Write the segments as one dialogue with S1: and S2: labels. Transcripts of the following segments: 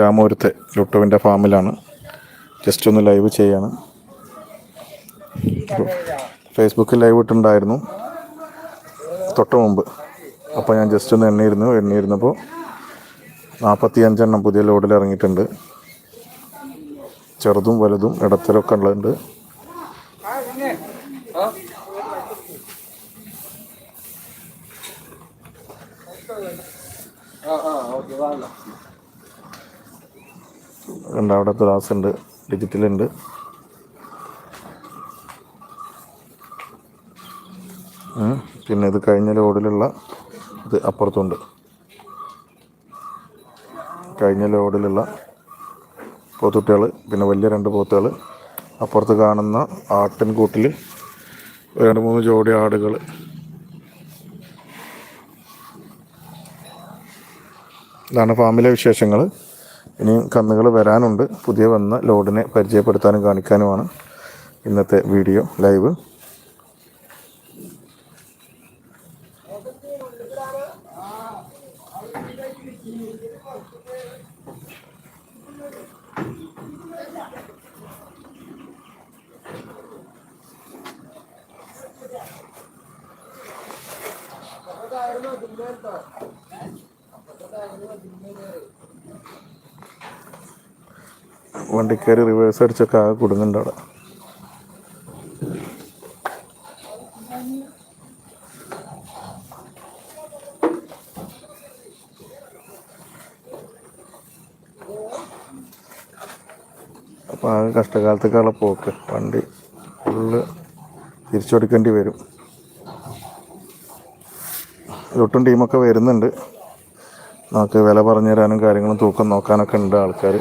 S1: രാമപുരത്തെ ലുട്ടുവിന്റെ ഫാമിലാണ്. Just ഒന്ന് live ചെയ്യാണ്. ഫേസ്ബുക്കിൽ ലൈവ് ഇട്ടുണ്ടായിരുന്നു. തൊട്ട് മുമ്പ്. അപ്പോൾ ഞാൻ ജസ്റ്റ് ഒന്ന് എണ്ണിയിരുന്നു. എണ്ണിയിരുന്നപ്പോൾ നാൽപ്പത്തി അഞ്ചെണ്ണം പുതിയ ലോഡിൽ ഇറങ്ങിയിട്ടുണ്ട്. ചെറുതും വലുതും ഇടത്തരമൊക്കെ ഉള്ളതുണ്ട്. ഉണ്ട് അവിടെ ത്രാസ് ഉണ്ട് ഡിജിറ്റൽ ഉണ്ട്. പിന്നെ ഇത് കഴിഞ്ഞ ലോഡിലുള്ള ഇത് അപ്പുറത്തുണ്ട്. കഴിഞ്ഞ ലോഡിലുള്ള പോത്തുട്ടികൾ പിന്നെ വലിയ രണ്ട് പോത്തുകൾ അപ്പുറത്ത് കാണുന്ന ആട്ടിൻകൂട്ടിൽ രണ്ട് മൂന്ന് ജോഡി ആടുകൾ ഇതാണ് ഫാമിലെ വിശേഷങ്ങൾ ഇനിയും കന്നുകൾ വരാനുണ്ട്. പുതിയ വന്ന ലോഡിനെ പരിചയപ്പെടുത്താനും കാണിക്കാനുമാണ് ഇന്നത്തെ വീഡിയോ ലൈവ്. വണ്ടിക്കയറി റിവേഴ്സ് അടിച്ചൊക്കെ ആകെ കുടുങ്ങുന്നുണ്ട് അവിടെ. അപ്പോൾ ആകെ കഷ്ടകാലത്തേക്കുള്ള പോക്ക്. വണ്ടി ഫുള്ള് തിരിച്ചു കൊടുക്കേണ്ടി വരും ഒട്ടും ടീമൊക്കെ വരുന്നുണ്ട്. നമുക്ക് വില പറഞ്ഞു തരാനും കാര്യങ്ങളും തൂക്കം നോക്കാനൊക്കെ ഉണ്ട് ആൾക്കാർ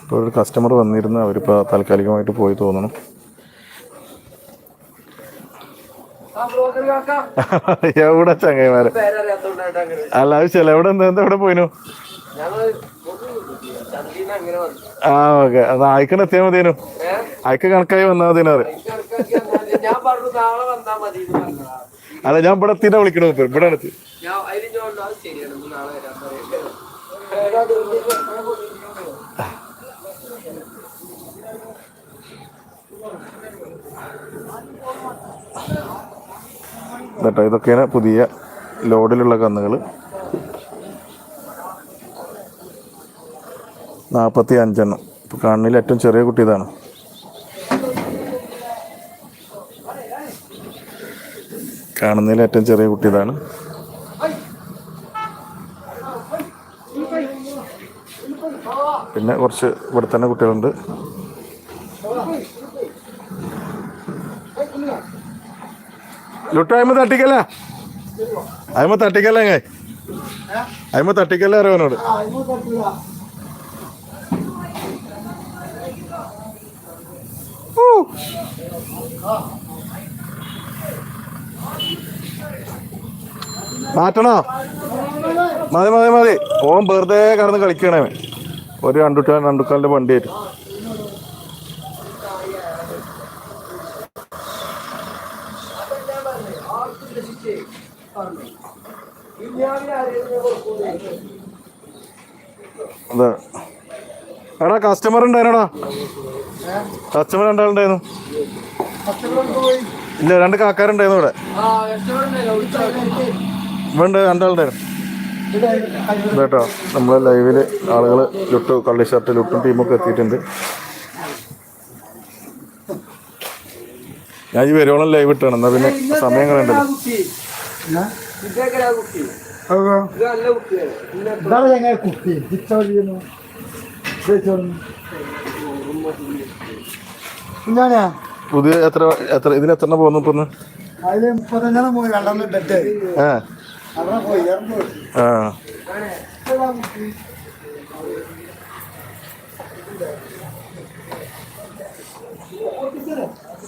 S1: ഇപ്പോൾ ഒരു കസ്റ്റമർ വന്നിരുന്നു അവരിപ്പോൾ താൽക്കാലികമായിട്ട് പോയി തോന്നണം. എവിടെ ചങ്ങൈമാരെ അല്ല ആവശ്യമല്ല എവിടെ എന്താ എവിടെ പോയിനു? ആ ഓക്കെ. അത് അയക്കണ എത്തിയാൽ മതിയേനു. അയക്ക് കണക്കായി വന്നാൽ പറയും.
S2: മതി പറഞ്ഞതാ.
S1: അല്ല ഞാൻ ഇവിടെ എത്തിയിട്ട് വിളിക്കണു ഇവിടെ എത്തി
S2: ഞാൻ അതിന് ഞാൻ പറഞ്ഞു, അത് ശരിയാണ് ഇന്ന് നാളെ വരാൻ പറയാം
S1: കേട്ടോ ഇതൊക്കെയാണ് പുതിയ ലോഡിലുള്ള കന്നുകൾ നാൽപ്പത്തി അഞ്ചെണ്ണം ഇപ്പോൾ കണ്ണിൽ ഏറ്റവും ചെറിയ കുട്ടി ഇതാണ്. കാണുന്നതിൽ ഏറ്റവും ചെറിയ കുട്ടി ഇതാണ്. പിന്നെ കുറച്ച് ഇവിടെ തന്നെ കുട്ടികളുണ്ട്. ലുട്ടു അയ്മ തട്ടിക്കല്ല? അയ്മ തട്ടിക്കല്ല അങ്ങേ അയ്മ തട്ടിക്കല്ല അറിയാനോട് മാറ്റണോ? മതി മതി മതി. ഓൻ വെറുതെ കടന്ന് കളിക്കണേ. ഒരു രണ്ടുട്ടാൻ രണ്ടുക്കാലിന്റെ വണ്ടി അതെ. എടാ കസ്റ്റമർ ഉണ്ടായിരുന്നടാ? കസ്റ്റമർ രണ്ടാളുണ്ടായിരുന്നു. ഇല്ല രണ്ട് കാക്കാരുണ്ടായിരുന്നു ഇവിടെ. ഇവിടെ രണ്ടാളുണ്ടായിരുന്നു. കേട്ടോ നമ്മളെ ലൈവിൽ ആളുകൾ ലുട്ടു കള്ളി ഷർട്ട് ലുട്ടും ടീമൊക്കെ എത്തിയിട്ടുണ്ട്. ഞാൻ ഈ വരുവോളം ലൈവ് ഇട്ടാണ് എന്നാ പിന്നെ സമയം കളയണ്ടല്ലോ.
S2: കുട്ടി കുട്ടി
S3: ഇതാണ് ഞങ്ങൾ കുട്ടി. തിരിച്ചറിയുന്നു ഞാനാ
S1: പുതിയ എത്ര എത്ര ഇതിൽ എത്ര പോകുന്നു ഇപ്പൊ?
S3: അതിൽ മുപ്പത്തഞ്ചെണ്ണം പോയി. രണ്ടെണ്ണം
S1: ഏ
S3: അവിടെ പോയി.
S1: ആ.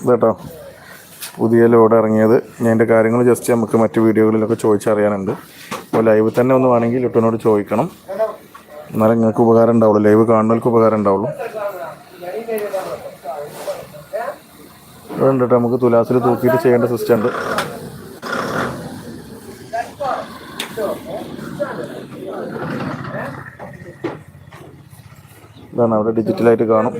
S1: ഇതേട്ടോ. പുതിയ ലോഡ് ഇറങ്ങിയത്. ഞാൻ എന്റെ കാര്യങ്ങൾ ജസ്റ്റ് നമുക്ക് മറ്റ് വീഡിയോകളിലൊക്കെ ചോദിച്ചറിയാനുണ്ട്. അപ്പോൾ ലൈവ് തന്നെ ഒന്ന് വേണമെങ്കിൽ ഇട്ടുനോട് ചോദിക്കണം. എന്നാലും നിങ്ങൾക്ക് ഉപകാരം ഉണ്ടാവുള്ളൂ. ലൈവ് കാണുന്നവർക്ക് ഉപകാരം ഉണ്ടാവുള്ളൂ. ഇവിടെ ഉണ്ട് നമുക്ക് തുലാസിൽ തൂക്കിയിട്ട് ചെയ്യേണ്ട സിസ്റ്റം ഉണ്ട്. ഇതാണ് അവിടെ ഡിജിറ്റലായിട്ട് കാണും.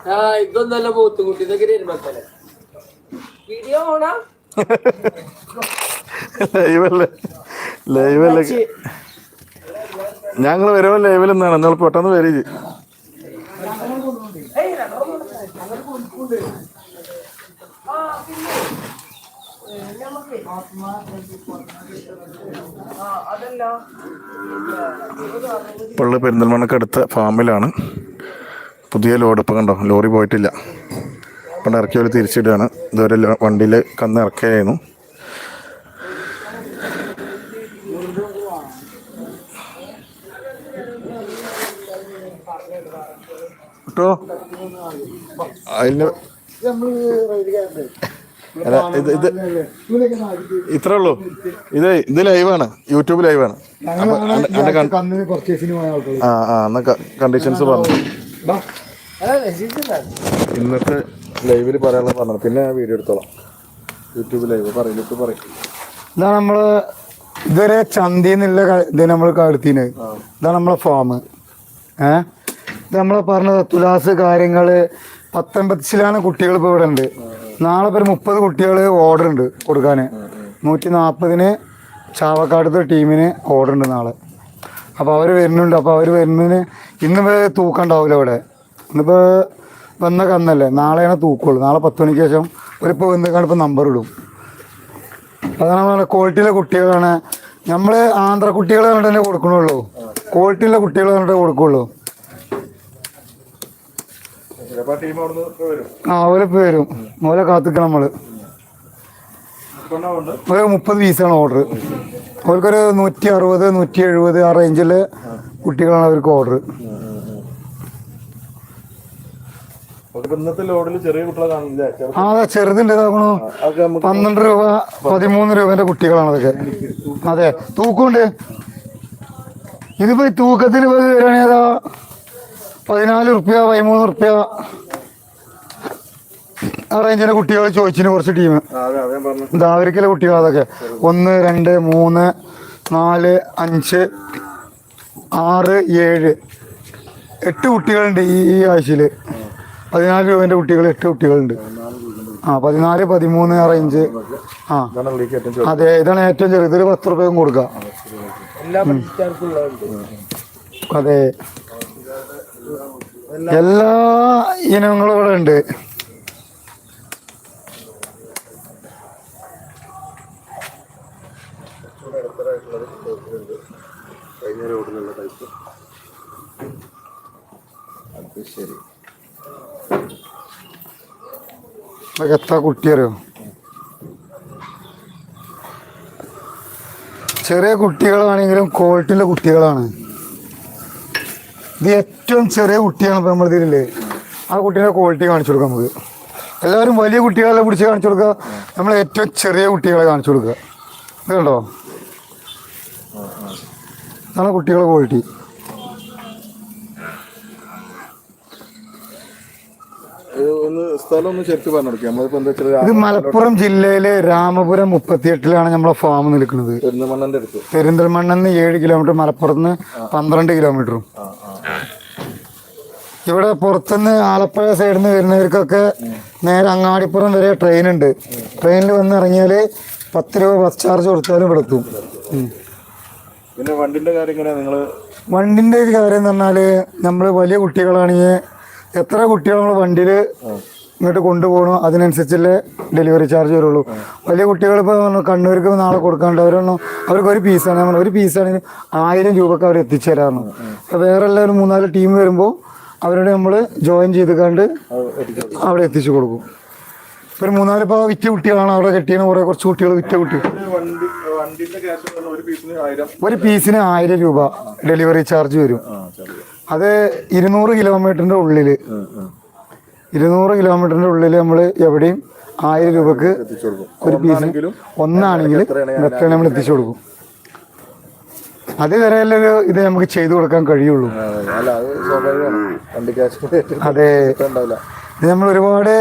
S2: ആ ഇതൊന്നല്ല ഇതൊക്കെ ഇരുമക്കലെ വീഡിയോ ഓണാ
S1: ലൈവല്ലേ? ലൈവല്ലേ? ഞങ്ങൾ വരുമ്പോൾ ലൈവിൽ നിന്നാണ് നിങ്ങൾ പെട്ടെന്ന് വരിക
S2: അതല്ല
S1: പള്ളി പെരിന്തൽമണ്ണക്ക് അടുത്ത ഫാമിലാണ്. പുതിയ ലോഡ് ഇപ്പം കണ്ടോ ലോറി പോയിട്ടില്ല. ഇപ്പം ഇറക്കി പോലെ തിരിച്ചിടുകയാണ്. ഇതുവരെ വണ്ടിയിൽ കന്ന് ഇറക്കിയായിരുന്നു കേട്ടോ അതിന് അല്ല ഇത് ഇത് ഇത്രേ ഉള്ളൂ. ഇത് ഇത് ലൈവാണ്. യൂട്യൂബ് ലൈവാണ്. ആ ആ എന്നാ കണ്ടീഷൻസ് പറഞ്ഞു. ഇന്നത്തെ ലൈവിൽ പറയാനുള്ള പറഞ്ഞത് പിന്നെ വീഡിയോ എടുത്തോളാം. YouTube live. പറയും യൂട്യൂബ് പറയും.
S3: ഇതാ നമ്മൾ ഇതുവരെ ചന്തയിൽ ഇത് നമ്മൾ കടത്തിന്. ഇതാ നമ്മളെ ഫാം ഏ? ഇത് നമ്മൾ പറഞ്ഞത് തുലാസ് കാര്യങ്ങൾ പത്തൊമ്പത് ശിലാണ് കുട്ടികൾ ഇപ്പോൾ ഇവിടെ ഉണ്ട് നാളെ പേര് ഒരു മുപ്പത് കുട്ടികൾ ഓർഡർ ഉണ്ട് കൊടുക്കാൻ നൂറ്റി നാൽപ്പതിന് ചാവക്കാടത്തെ ടീമിന് ഓർഡർ ഉണ്ട് നാളെ. അപ്പോൾ അവർ വരുന്നുണ്ട്. അപ്പോൾ അവർ വരുന്നതിന് ഇന്നിപ്പോൾ തൂക്കണ്ടാവില്ല അവിടെ ഇവിടെ. ഇന്നിപ്പോൾ വന്ന കന്നല്ലേ. നാളെയാണ് തൂക്കുള്ളൂ. നാളെ പത്ത് മണിക്ക് ശേഷം ഒരിപ്പോൾ വന്ന് കാണിപ്പോൾ നമ്പർ ഇടും. അതാണ് നമ്മളെ ക്വാളിറ്റിയിലെ കുട്ടികളാണ്. നമ്മൾ ആന്ധ്ര കുട്ടികളെ കണ്ടിട്ട് തന്നെ കൊടുക്കണുള്ളൂ ക്വാളിറ്റിയിലെ കുട്ടികളെ കണ്ടിട്ട് കൊടുക്കുള്ളൂ
S1: ചിലപ്പോൾ ടീം അവിടെ നിന്ന് വരും
S3: ആ ഓലിപ്പോൾ വരും? ഓലെ കാത്തിക്കണം നമ്മൾ ഒരു മുപ്പത് പീസാണ് ഓർഡർ അവർക്കൊരു നൂറ്റി അറുപത് നൂറ്റി എഴുപത് ആ റേഞ്ചിൽ കുട്ടികളാണ് അവർക്ക് ഓർഡർ
S1: ഇന്നത്തെ ലോഡിൽ ചെറിയ കുട്ടികളെ
S3: ആ അതെ ഇതാക്കണു പന്ത്രണ്ട് രൂപ പതിമൂന്ന് രൂപേന്റെ കുട്ടികളാണ് അതൊക്കെ. അതെ തൂക്കമുണ്ട്. ഇതിപ്പോ പോയി വരികയാണെങ്കിൽ പതിനാല് റുപ്യ പതിമൂന്ന് റുപ്യ ആ റേഞ്ചിന്റെ കുട്ടികൾ ചോദിച്ചിന് കുറച്ച് ടീം ദാവരിക്കലെ കുട്ടികൾ അതൊക്കെ? ഒന്ന് രണ്ട് മൂന്ന് നാല് അഞ്ച് ആറ് ഏഴ്. എട്ട് കുട്ടികളുണ്ട് ഈ ഈ ആഴ്ചയിൽ പതിനാല് രൂപേന്റെ കുട്ടികൾ എട്ട് കുട്ടികളുണ്ട്. ആ പതിനാല് പതിമൂന്ന് ആ റേഞ്ച് ആ. അതെ ഇതാണ് ഏറ്റവും ചെറിയ ഇതൊരു പത്ത് റുപ്യക്കും കൊടുക്കുക
S2: ഉള്ളതുണ്ട്
S3: അതെ. എല്ലാ ഇനങ്ങളും ഇവിടെ ഉണ്ട്.
S1: കഴിഞ്ഞ ലോഡിലുള്ള ടൈപ്പ് അത് ശരി.
S3: ഇതൊക്കെ എത്ര കുട്ടി അറിയോ ചെറിയ കുട്ടികളാണെങ്കിലും ക്വാളിറ്റിയുള്ള കുട്ടികളാണ്. ഇത് ഏറ്റവും ചെറിയ കുട്ടിയാണ് ഇപ്പം നമ്മൾ ആ കുട്ടീന്റെ ക്വാളിറ്റി കാണിച്ചു കൊടുക്കാം നമുക്ക്. എല്ലാവരും വലിയ കുട്ടികളെ പിടിച്ച് കാണിച്ചു കൊടുക്കുക. നമ്മൾ ഏറ്റവും ചെറിയ കുട്ടികളെ കാണിച്ചു കൊടുക്കുക. ഇത് കണ്ടോ? അതാണ് കുട്ടികളുടെ ക്വാളിറ്റി
S1: ഇത്
S3: മലപ്പുറം ജില്ലയിലെ രാമപുരം മുപ്പത്തിയെട്ടിലാണ് നമ്മളെ ഫാം നിൽക്കുന്നത്. പെരിന്തൽമണ്ണെന്ന് ഏഴ് കിലോമീറ്റർ മലപ്പുറത്ത് നിന്ന് പന്ത്രണ്ട് കിലോമീറ്ററും ഇവിടെ പുറത്തുനിന്ന് ആലപ്പുഴ സൈഡിൽ നിന്ന് വരുന്നവർക്കൊക്കെ നേരെ അങ്ങാടിപ്പുറം വരെ ട്രെയിൻ ഉണ്ട്. ട്രെയിനിൽ വന്ന് ഇറങ്ങിയാൽ പത്ത് രൂപ ബസ് ചാർജ് കൊടുത്താലും ഇവിടെ എത്തും.
S1: പിന്നെ വണ്ടിന്റെ കാര്യം എങ്ങനെയാ നിങ്ങൾ?
S3: വണ്ടിന്റെ ഒരു കാര്യം എന്ന് പറഞ്ഞാൽ നമ്മൾ വലിയ കുട്ടികളാണെങ്കിൽ എത്ര കുട്ടികൾ നമ്മൾ വണ്ടിയിൽ ഇങ്ങോട്ട് കൊണ്ടുപോകണോ അതിനനുസരിച്ചല്ലേ ഡെലിവറി ചാർജ് വരുള്ളൂ. വലിയ കുട്ടികൾ ഇപ്പോൾ കണ്ണൂർക്ക് നാളെ കൊടുക്കാണ്ട് അവരൊന്നും അവർക്ക് ഒരു പീസാണ് നമ്മൾ ഒരു പീസാണെങ്കിൽ ആയിരം രൂപക്ക് അവർ എത്തിച്ചു തരാറുണ്ട്. അപ്പോൾ വേറെ എല്ലാവരും മൂന്നാൽ ടീം വരുമ്പോൾ അവരോട് നമ്മൾ ജോയിൻ ചെയ്ത് കണ്ട്. അവിടെ എത്തിച്ചു കൊടുക്കും. ഒരു മൂന്നാൽ ഇപ്പോൾ വിറ്റ കുട്ടികളാണ് അവിടെ കെട്ടിയാണ് കുറേ കുറച്ച് കുട്ടികൾ വിറ്റ
S1: കുട്ടി. ഒരു പീസിന് ആയിരം
S3: രൂപ ഡെലിവറി ചാർജ് വരും. അത് ഇരുന്നൂറ് കിലോമീറ്ററിന്റെ ഉള്ളിൽ ഇരുന്നൂറ് കിലോമീറ്ററിന്റെ ഉള്ളിൽ നമ്മൾ എവിടെയും ആയിരം രൂപക്ക് ഒരു പീസിന് ഒന്നാണെങ്കിൽ എത്രയാണ് നമ്മൾ എത്തിച്ചു കൊടുക്കും. അത് വരെയല്ലൊരു ഇത് നമുക്ക് ചെയ്തു കൊടുക്കാൻ കഴിയുള്ളൂ.
S1: അത്
S3: ഇത് നമ്മൾ ഒരുപാട്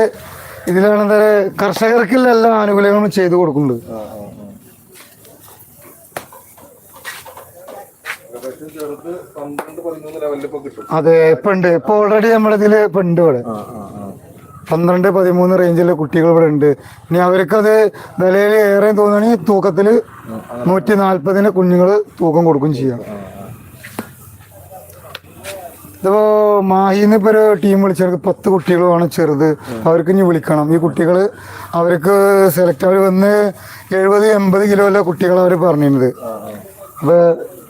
S3: ഇതിലാണ് എന്താ കർഷകർക്കുള്ള എല്ലാ ആനുകൂല്യങ്ങളും ചെയ്തു
S1: കൊടുക്കുന്നത്.
S3: അതെ ഇപ്പൊ ഉണ്ട്. ഇപ്പൊ ഓൾറെഡി നമ്മളിതിൽ ഇപ്പൊ ഉണ്ട് ഇവിടെ. പന്ത്രണ്ട് പതിമൂന്ന് റേഞ്ചിലെ കുട്ടികൾ ഇവിടെ ഉണ്ട്. ഇനി അവർക്കത് വിലയിൽ ഏറെ തോന്നുകയാണെങ്കിൽ തൂക്കത്തിൽ നൂറ്റി നാൽപ്പതിന് കുഞ്ഞുങ്ങൾ തൂക്കം കൊടുക്കും ചെയ്യാം. ഇതിപ്പോ മാഹിന്ന് ഇപ്പൊ ഒരു ടീം വിളിച്ചവർക്ക് പത്ത് കുട്ടികളുമാണ് ചെറുത്. അവർക്ക് ഇനി വിളിക്കണം. ഈ കുട്ടികൾ അവർക്ക് സെലക്ട് അവർ വന്ന് എഴുപത് എൺപത് കിലോയിലെ കുട്ടികൾ അവർ പറഞ്ഞിരുന്നത്. അപ്പൊ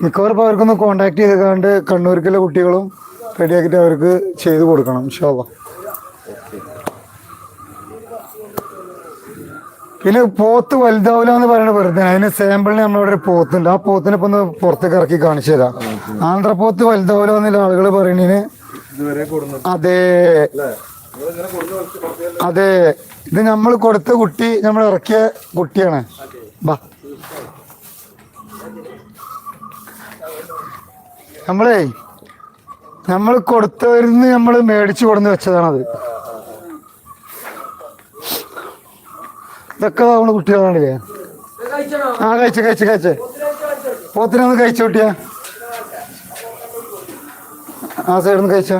S3: മിക്കവാറും അവർക്കൊന്ന് കോണ്ടാക്ട് ചെയ്ത് കണ്ട് കണ്ണൂർക്കുള്ള കുട്ടികളും റെഡിയാക്കിയിട്ട് അവർക്ക് ചെയ്ത് കൊടുക്കണം ഇൻഷാല്ലാ പിന്നെ പോത്ത് വലുതാവില്ല എന്ന് പറയുന്നത് വെറുതെ അതിന് സാമ്പിളിന് നമ്മളിവിടെ ഒരു പോത്തുണ്ട്. ആ പോത്തിനെ ഇപ്പൊ ഒന്ന് പുറത്തേക്ക് ഇറക്കി കാണിച്ചു തരാം. ആന്ധ്രപ്പോത്ത് വലുതാവില്ല എന്നുള്ള ആളുകൾ
S1: പറയണേന്.
S3: അതെ. അതെ. ഇത് നമ്മൾ കൊടുത്ത കുട്ടി നമ്മൾ ഇറക്കിയ കുട്ടിയാണ്. ബാ. നമ്മളേ നമ്മൾ കൊടുത്തവരിന്ന് നമ്മൾ മേടിച്ചു കൊടുന്ന് വെച്ചതാണത്. ഇതൊക്കെ കുട്ടികളാണല്ലേ? ആ കഴിച്ച കഴിച്ച കഴിച്ച. പോത്തിനെ ഒന്ന് കഴിച്ചു കുട്ടിയാ. ആ സൈഡിൽ നിന്ന് കഴിച്ച.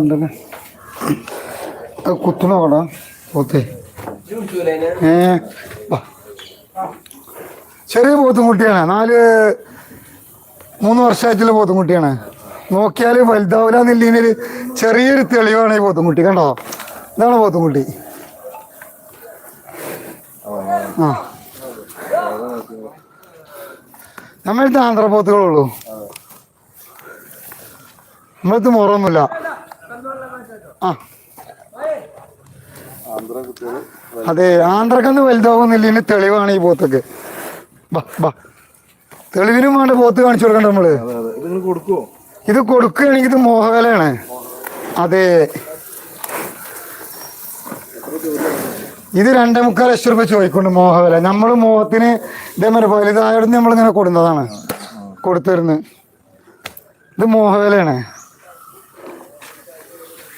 S3: ഉണ്ടല്ലേ? നോക്കണോ പോത്തേ. ഏ. ചെറിയ പോത്തും കുട്ടിയാണ് നാല് മൂന്ന് വർഷമായിട്ടുള്ള പോത്തും കുട്ടിയാണ് നോക്കിയാൽ വലുതാവില്ല എന്നുള്ളതിനൊരു ചെറിയൊരു തെളിവാണ് ഈ പോത്തും കുട്ടി കണ്ടോ? ഇതാണ് പോത്തും കുട്ടി ആ. നമ്മളടുത്ത് ആന്ധ്രപോത്തുകളുള്ളൂ. നമ്മളടുത്ത് മുറൊന്നുമില്ല ആ. അതെ ആന്ധ്രക്കന്ന് വലുതാവുന്നില്ല തെളിവാണ് ഈ പോത്തൊക്കെ. ബാ ബാ. തെളിവിനും വേണ്ട പോത്ത് കാണിച്ചു കൊടുക്കണ്ട
S1: നമ്മൾ. ഇത് കൊടുക്കുവോ?
S3: ഇത് കൊടുക്കുകയാണെങ്കിൽ ഇത് മോഹവലയാണ് അതെ. ഇത് രണ്ടേ മുക്കാൽ ലക്ഷം രൂപ ചോദിക്കൊണ്ട് മോഹകല. നമ്മൾ മോഹത്തിന് ഇതേമാതിരി നമ്മൾ ഇങ്ങനെ കൊടുന്നതാണ്. കൊടുത്തിരുന്ന്. ഇത് മോഹവലയാണ്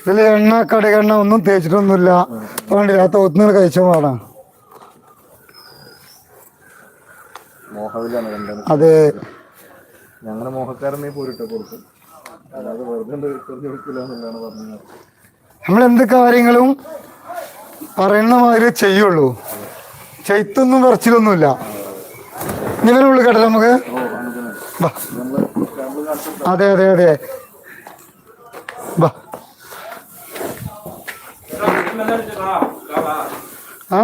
S3: ഇതിൽ എണ്ണ കടകെണ്ണ ഒന്നും തേച്ചിട്ടൊന്നുമില്ല. വേണ്ടില്ല ആ തോത്തുനിന്ന് കഴിച്ച പാടാണ്. അതെ.
S1: ഞങ്ങനെ മോഹക്കാരനെ പോരിട്ട് കൊടുക്കും അല്ലാതെ വെറുതെ
S3: നമ്മൾ എന്ത് കാര്യങ്ങളും പറയുന്ന മാതിരി ചെയ്യുള്ളൂ. ചെയ്ത്തൊന്നും പറച്ചിലൊന്നുമില്ല. ഇങ്ങനെ ഉള്ളു കേട്ടോ നമുക്ക്. അതെ അതെ അതെ. ആ?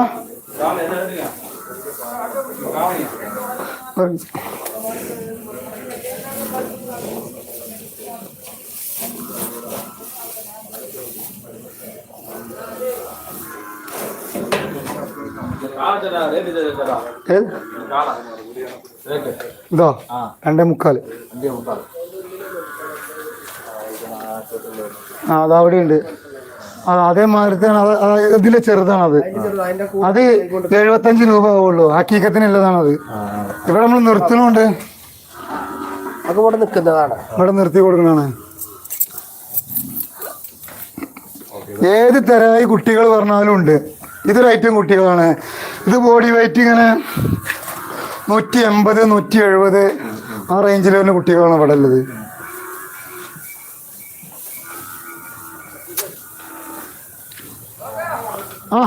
S3: ഇതോ രണ്ടേ മുക്കാൽ ആ അത് അവിടെ ഉണ്ട് ആ അതേമാതിരി തന്നെ അത് ഇതിലെ ചെറുതാണത്. അത് എഴുപത്തഞ്ച് രൂപ ആവുള്ളൂ. ഹക്കീക്കത്തിനുള്ളതാണത് ഇവിടെ നമ്മൾ നിർത്തുന്നുണ്ട്.
S2: അത് ഇവിടെ നിൽക്കുന്നതാണ്.
S3: ഇവിടെ നിർത്തി കൊടുക്കണാണ് ഏത് തരായി കുട്ടികൾ പറഞ്ഞാലും ഉണ്ട്. ഇതൊരു ഐറ്റം കുട്ടികളാണ്. ഇത് ബോഡി വെയിറ്റ് ഇങ്ങനെ നൂറ്റി എൺപത് നൂറ്റി എഴുപത് ആ റേഞ്ചിൽ വരുന്ന കുട്ടികളാണ് ഇവിടെ ഉള്ളത്. ആ.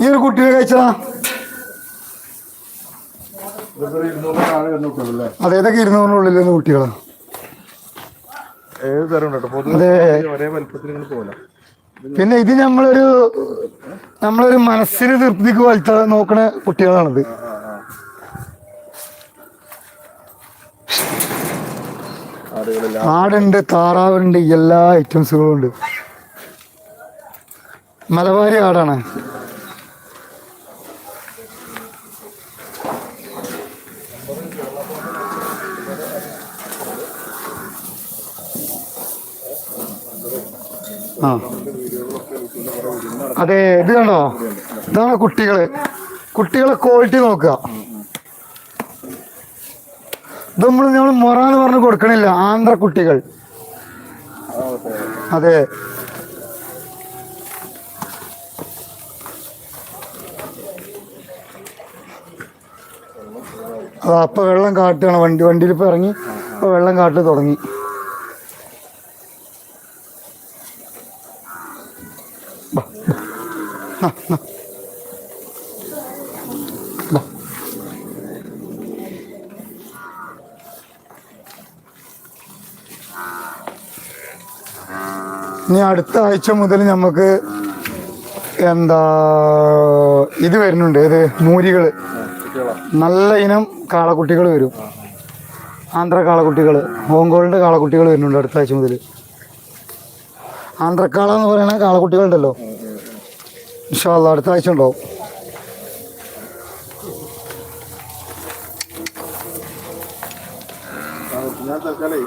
S3: ഈ ഒരു കുട്ടിയെ കഴിച്ചതാ അതെ ഇതൊക്കെ ഇരുന്നൂറിനുള്ളിൽ നിന്ന് കുട്ടികളാണ് പിന്നെ ഇത് നമ്മളൊരു നമ്മളൊരു മനസ്സിന് തൃപ്തിക്ക് വളർത്താൻ നോക്കണ കുട്ടികളാണിത്. ആടുണ്ട് താറാവുണ്ട് എല്ലാ ഐറ്റംസുകളും ഉണ്ട് മലബാരി ആടാണ്. ആ. അതെ ഇത് കണ്ടോ? ഇതാണ് കുട്ടികൾ. കുട്ടികളെ ക്വാളിറ്റി നോക്കുക. നമ്മൾ നമ്മൾ മൊറ എന്ന് പറഞ്ഞ് കൊടുക്കണില്ല ആന്ധ്ര കുട്ടികൾ അതെ. അതാ അപ്പൊ വെള്ളം കാട്ടുകയാണ് വണ്ടി വണ്ടിയിൽ ഇപ്പൊ ഇറങ്ങി അപ്പൊ വെള്ളം കാട്ട് തുടങ്ങി. ആ ബാ. ഇനി അടുത്ത ആഴ്ച മുതൽ നമുക്ക് എന്താ ഇത് വരുന്നുണ്ട്. ഏത്? മൂരികൾ. നല്ല ഇനം കാളക്കുട്ടികൾ വരും. ആന്ധ്ര കാളക്കുട്ടികൾ ഹോങ്കോളിന്റെ കാളക്കുട്ടികൾ വരുന്നുണ്ട് അടുത്ത ആഴ്ച മുതൽ. ആന്ധ്രക്കാള എന്ന് പറയുന്ന കാളക്കുട്ടികളുണ്ടല്ലോ. ഇൻഷാല്ല അടുത്ത ആഴ്ച ഉണ്ടാവും.
S1: ഞാൻ തൽക്കാലം